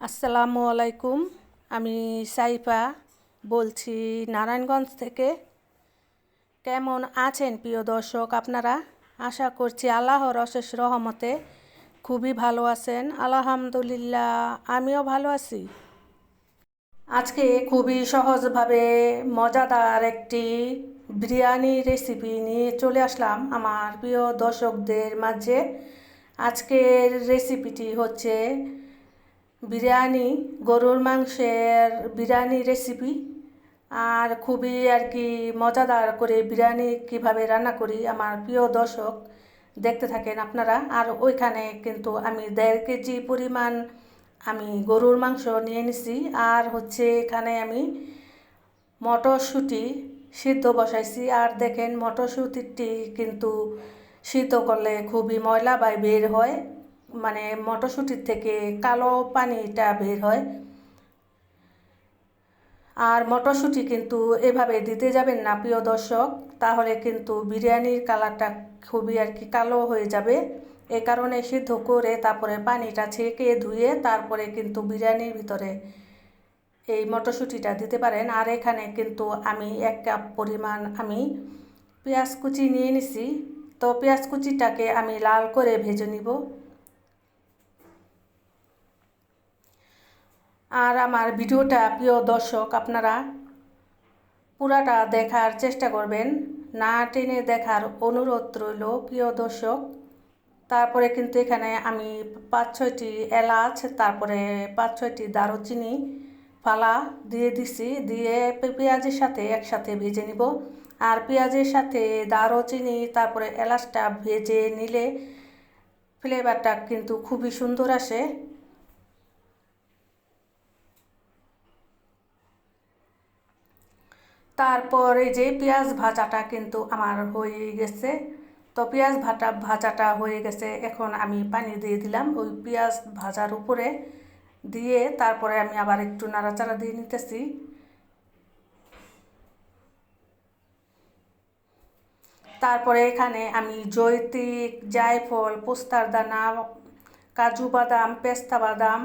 আসসালামু আলাইকুম। আমি সাইফা বলছি নারায়ণগঞ্জ থেকে। কেমন আছেন প্রিয় দর্শক আপনারা? আশা করছি আল্লাহর অশেষ রহমতে খুবই ভালো আছেন। আলহামদুলিল্লাহ, আমিও ভালো আছি। আজকে খুবই সহজভাবে মজাদার একটি বিরিয়ানি রেসিপি নিয়ে চলে আসলাম আমার প্রিয় দর্শকদের মাঝে। আজকের রেসিপিটি হচ্ছে বিরিয়ানি, গরুর মাংসের বিরিয়ানি রেসিপি আর খুবই আর কি মজাদার করে বিরিয়ানি কীভাবে রান্না করি আমার প্রিয় দর্শক দেখতে থাকেন আপনারা। আর ওইখানে কিন্তু আমি দেড় কেজি পরিমাণ আমি গরুর মাংস নিয়ে নিছি। আর হচ্ছে এখানে আমি মটরশুঁটি সিদ্ধ বসাইছি। আর দেখেন মটরশুঁটিটি কিন্তু সিদ্ধ করলে খুবই ময়লা বা বের হয়। মানে মটরশুঁটির থেকে কালো পানিটা বের হয়। আর মটরশুঁটি কিন্তু এভাবে দিতে যাবেন না, প্রিয় দর্শক। তাহলে কিন্তু বিরিয়ানির কালারটা খুবই আর কি কালো হয়ে যাবে। এ কারণে সিদ্ধ করে তারপরে পানিটা ছেঁকে ধুয়ে তারপরে কিন্তু বিরিয়ানির ভিতরে এই মটরশুঁটিটা দিতে পারেন। আর এখানে কিন্তু আমি এক কাপ পরিমাণ আমি পেঁয়াজ কুচি নিয়ে নিছি। তো পেঁয়াজ কুচিটাকে আমি লাল করে ভেজে নিব। আর আমার ভিডিওটা প্রিয় দর্শক, আপনারা পুরাটা দেখার চেষ্টা করবেন। না টেনে দেখার অনুরোধ রইল, প্রিয় দর্শক। তারপরে কিন্তু এখানে আমি পাঁচ ছয়টি এলাচ, তারপরে পাঁচ ছয়টি দারুচিনি, ফালা দিয়ে দিছি, দিয়ে পেঁয়াজের সাথে একসাথে ভেজে নিব। আর পেঁয়াজের সাথে দারুচিনি, তারপরে এলাচটা ভেজে নিলে ফ্লেভারটা কিন্তু খুবই সুন্দর আসে। তারপর যে পেঁয়াজ ভাজাটা কিন্তু আমার হয়ে গেছে। তো পেঁয়াজ ভাটা, ভাজাটা হয়ে গেছে। এখন আমি পানি দিয়ে দিলাম ওই পেঁয়াজ ভাজার উপরে। দিয়ে তারপরে আমি আবার একটু নাড়াচাড়া দিয়ে নিতেছি। তারপরে এখানে আমি জৈতিক, জায়ফল, পোস্তার দানা, কাজু বাদাম, পেস্তা বাদাম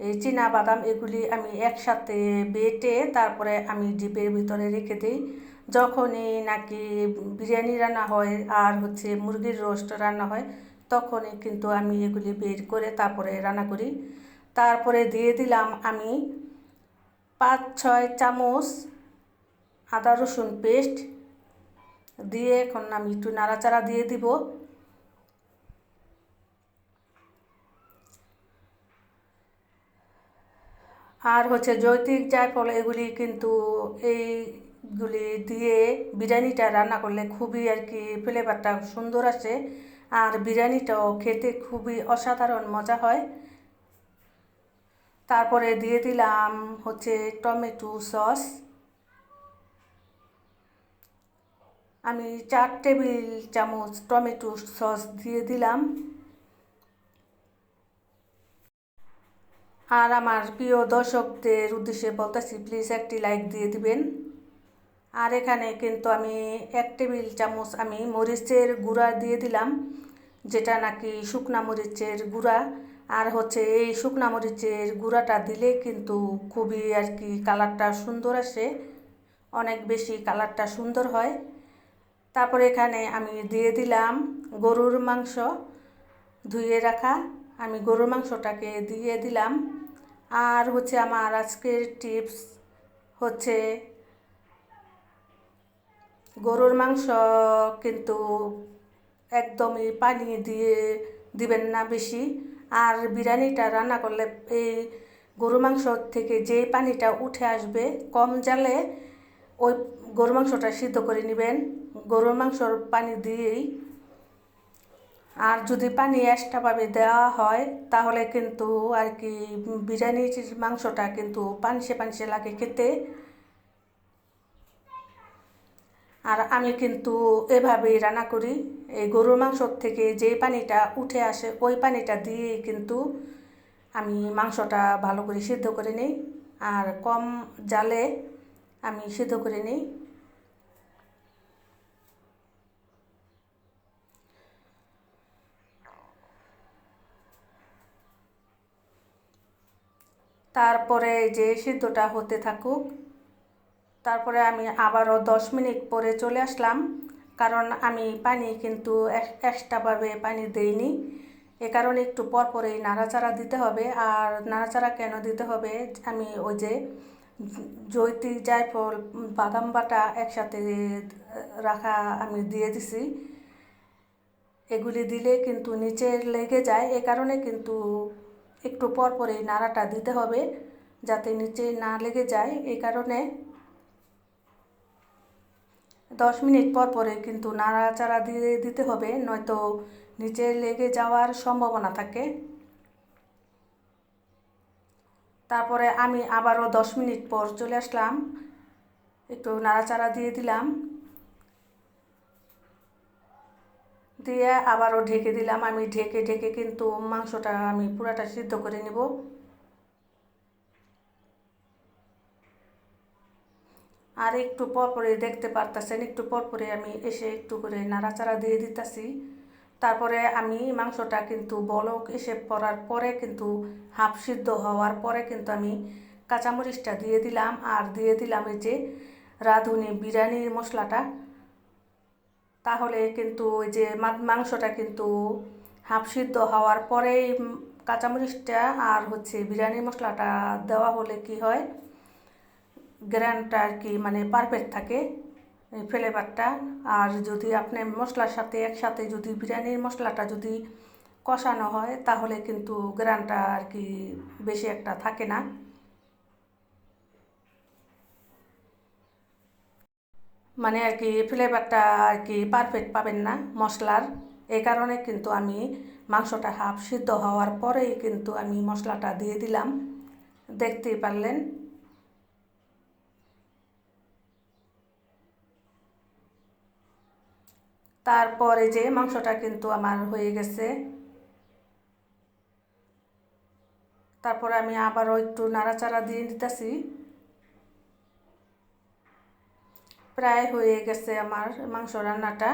এই চীনা বাদাম এগুলি আমি একসাথে বেটে তারপরে আমি ডিপের ভিতরে রেখে দিই। যখনই নাকি বিরিয়ানি রান্না হয় আর হচ্ছে মুরগির রোস্ট রান্না হয়, তখনই কিন্তু আমি এগুলি বের করে তারপরে রান্না করি। তারপরে দিয়ে দিলাম আমি পাঁচ, ছয় চামচ আদা রসুন পেস্ট। দিয়ে এখন আমি একটু নাড়াচাড়া দিয়ে দিব। আর হচ্ছে জৈতিক জায়ফল এগুলি কিন্তু এইগুলি দিয়ে বিরিয়ানিটা রান্না করলে খুবই আর কি ফ্লেভারটা সুন্দর আসে। আর বিরিয়ানিটাও খেতে খুবই অসাধারণ মজা হয়। তারপরে দিয়ে দিলাম হচ্ছে টমেটো সস। আমি চার টেবিল চামচ টমেটো সস দিয়ে দিলাম। আর আমার প্রিয় দর্শকদের উদ্দেশ্যে বলতেছি প্লিজ একটি লাইক দিয়ে দিবেন। আর এখানে কিন্তু আমি এক টেবিল চামচ আমি মরিচের গুঁড়া দিয়ে দিলাম, যেটা নাকি শুকনা মরিচের গুঁড়া। আর হচ্ছে এই শুকনা মরিচের গুঁড়াটা দিলে কিন্তু খুবই আর কি কালারটা সুন্দর আসে, অনেক বেশি কালারটা সুন্দর হয়। তারপর এখানে আমি দিয়ে দিলাম গরুর মাংস ধুয়ে রাখা। আমি গরুর মাংসটাকে দিয়ে দিলাম। আর হচ্ছে আমার আজকের টিপস হচ্ছে গরুর মাংস কিন্তু একদমই পানি দিয়ে দিবেন না বেশি। আর বিরিয়ানিটা রান্না করলে এই গরু মাংস থেকে যে পানিটা উঠে আসবে, কম জালে ওই গরু মাংসটা সিদ্ধ করে নেবেন। গরুর মাংসর পানি দিয়েই আর যদি পানি এক্সট্রাভাবে দেওয়া হয়, তাহলে কিন্তু আর কি বিরিয়ানির মাংসটা কিন্তু পানসে পানসে লাগে খেতে। আর আমি কিন্তু এভাবেই রান্না করি। এই গরুর মাংসর থেকে যে পানিটা উঠে আসে, ওই পানিটা দিয়ে কিন্তু আমি মাংসটা ভালো করে সিদ্ধ করে নিই। আর কম জালে আমি সিদ্ধ করে নিই। তারপরে যে সিদ্ধটা হতে থাকুক, তারপরে আমি আবারও দশ মিনিট পরে চলে আসলাম। কারণ আমি পানি কিন্তু এক্সট্রাভাবে পানি দেইনি। এ কারণে একটু পর পরেই নাড়াচাড়া দিতে হবে। আর নাড়াচাড়া কেন দিতে হবে? আমি ওই যে জৈতি জায়ফল, বাদাম বাটা একসাথে রাখা আমি দিয়ে দিছি। এগুলি দিলে কিন্তু নিচে লেগে যায়। এ কারণে কিন্তু একটু পর পরেই নাড়াটা দিতে হবে যাতে নিচে না লেগে যায়। এই কারণে দশ মিনিট পর পরে কিন্তু নাড়াচাড়া দিয়ে দিতে হবে, নয়তো নিচে লেগে যাওয়ার সম্ভাবনা থাকে। তারপরে আমি আবারও দশ মিনিট পর চলে আসলাম। একটু নাড়াচাড়া দিয়ে দিলাম। দিয়ে আবারও ঢেকে দিলাম। আমি ঢেকে ঢেকে কিন্তু মাংসটা আমি পুরাটা সিদ্ধ করে নেব। আর একটু পর পরে দেখতে পারতেছেন, একটু পর পরে আমি এসে একটু করে নাড়াচাড়া দিয়ে দিতেছি। তারপরে আমি মাংসটা কিন্তু বলক এসে পড়ার পরে কিন্তু হাফ সিদ্ধ হওয়ার পরে কিন্তু আমি কাঁচামরিচটা দিয়ে দিলাম। আর দিয়ে দিলাম এই যে রাঁধুনি বিরিয়ানির মশলাটা। তাহলে কিন্তু ওই যে মাংসটা কিন্তু হাফ সিদ্ধ হওয়ার পরেই কাঁচামরিচটা আর হচ্ছে বিরিয়ানি মশলাটা দেওয়া হলে কি হয়? গ্রানটা আর কি মানে পারফেক্ট থাকে ফ্লেভারটা আর যদি আপনি মশলার সাথে একসাথে যদি বিরিয়ানির মশলাটা যদি কষানো হয়, তাহলে কিন্তু গ্রানটা আর কি বেশি একটা থাকে না। মানে আর কি ফ্লেভারটা আর কি পারফেক্ট পাবেন না মশলার। এই কারণে কিন্তু আমি মাংসটা হাফ সিদ্ধ হওয়ার পরেই কিন্তু আমি মশলাটা দিয়ে দিলাম। দেখতেই পারলেন। তারপরে যে মাংসটা কিন্তু আমার হয়ে গেছে। তারপরে আমি আবারও একটু নাড়াচাড়া দিয়ে দিতেছি প্রায় হয়ে গেছে আমার মাংস রান্নাটা।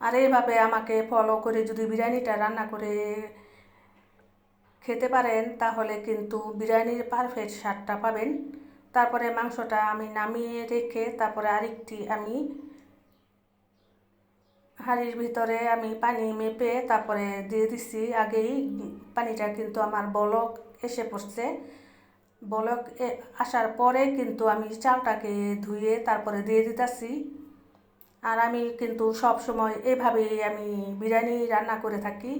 আর এইভাবে আমাকে ফলো করে যদি বিরিয়ানিটা রান্না করে খেতে পারেন, তাহলে কিন্তু বিরিয়ানির পারফেক্ট স্বাদটা পাবেন। তারপরে মাংসটা আমি নামিয়ে রেখে তারপরে আরেকটি আমি হাঁড়ির ভিতরে আমি পানি মেপে তারপরে দিয়ে দিছি। আগেই পানিটা কিন্তু আমার বলক এসে পড়ছে। বলক আসার পরে কিন্তু আমি চালটাকে ধুয়ে তারপরে দিয়ে দিতেছি। আর আমি কিন্তু সব সময় এভাবেই আমি বিরিয়ানি রান্না করে থাকি।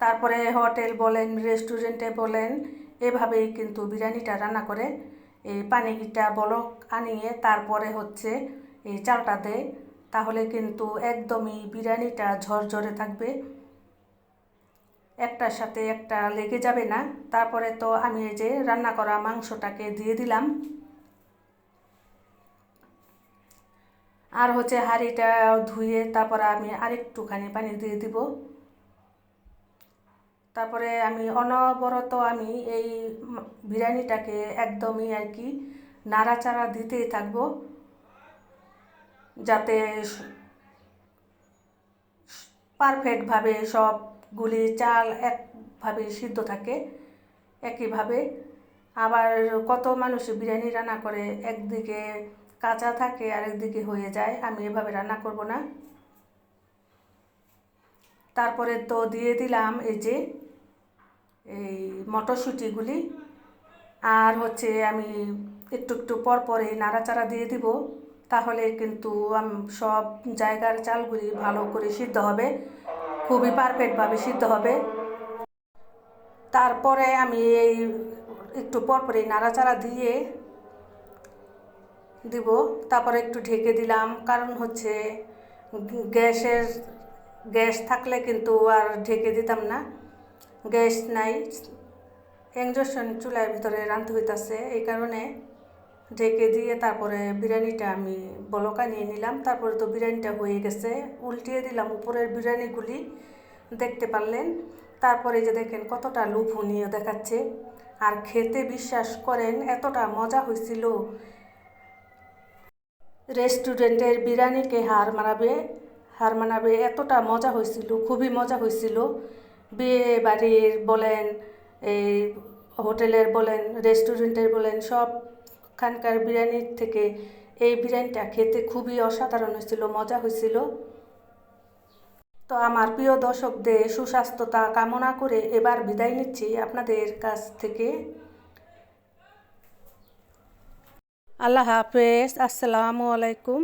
তারপরে হোটেল বলেন, রেস্টুরেন্টে বলেন, এভাবেই কিন্তু বিরিয়ানিটা রান্না করে। এই পানিটা বলক আনিয়ে তারপরে হচ্ছে এই চালটা দেয়। তাহলে কিন্তু একদমই বিরিয়ানিটা ঝরঝরে থাকবে। একটার সাথে একটা লেগে যাবে না। তারপরে তো আমি এই যে রান্না করা মাংসটাকে দিয়ে দিলাম। আর হচ্ছে হাঁড়িটা ধুয়ে তারপরে আমি আরেকটুখানি পানি দিয়ে দিব। তারপরে আমি অনবরত আমি এই বিরিয়ানিটাকে একদমই আর কি নাড়াচাড়া দিতেই থাকব। যাতে পারফেক্টভাবে সবগুলি চাল একভাবে সিদ্ধ থাকে, একইভাবে। আবার কত মানুষ বিরিয়ানি রান্না করে, একদিকে কাঁচা থাকে আর একদিকে হয়ে যায়, আমি এভাবে রান্না করব না। তারপরে তো দিয়ে দিলাম এই যে এই মটরশুঁটিগুলি। আর হচ্ছে আমি একটু একটু পর পরে নাড়াচাড়া দিয়ে দিব, তাহলে কিন্তু সব জায়গার চালগুলি ভালো করে সিদ্ধ হবে, খুবই পারফেক্টভাবে সিদ্ধ হবে। তারপরে আমি এই একটু পর পরে নাড়াচাড়া দিয়ে দিব, তারপরে একটু ঢেকে দিলাম, কারণ হচ্ছে গ্যাসের, গ্যাস থাকলে কিন্তু আর ঢেকে দিতাম না। গ্যাস নাই ইঞ্জেকশন চুলার ভিতরে রাঁধতে হইতাছে। এই কারণে ঢেকে দিয়ে তারপরে বিরিয়ানিটা আমি বলকা নিয়ে নিলাম। তারপরে তো বিরিয়ানিটা হয়ে গেছে, উল্টিয়ে দিলাম উপরের বিরিয়ানিগুলি, দেখতে পারলেন। তারপরে যে দেখেন কতটা লোভনীয় দেখাচ্ছে। আর খেতে বিশ্বাস করেন, এতটা মজা হয়েছিল রেস্টুরেন্টের বিরিয়ানিকে হার মানাবে হার মানাবে, এতটা মজা হয়েছিল খুবই মজা হয়েছিল বিয়ে বাড়ির বলেন, এই হোটেলের বলেন, রেস্টুরেন্টের বলেন সবখানকার বিরিয়ানির থেকে এই বিরিয়ানিটা খেতে খুবই অসাধারণ হয়েছিল, মজা হয়েছিল। তো আমার প্রিয় দর্শকদের সুস্বাস্থ্যতা কামনা করে এবার বিদায় নিচ্ছি আপনাদের কাছ থেকে। আল্লাহ হাফেজ, আসসালামু আলাইকুম।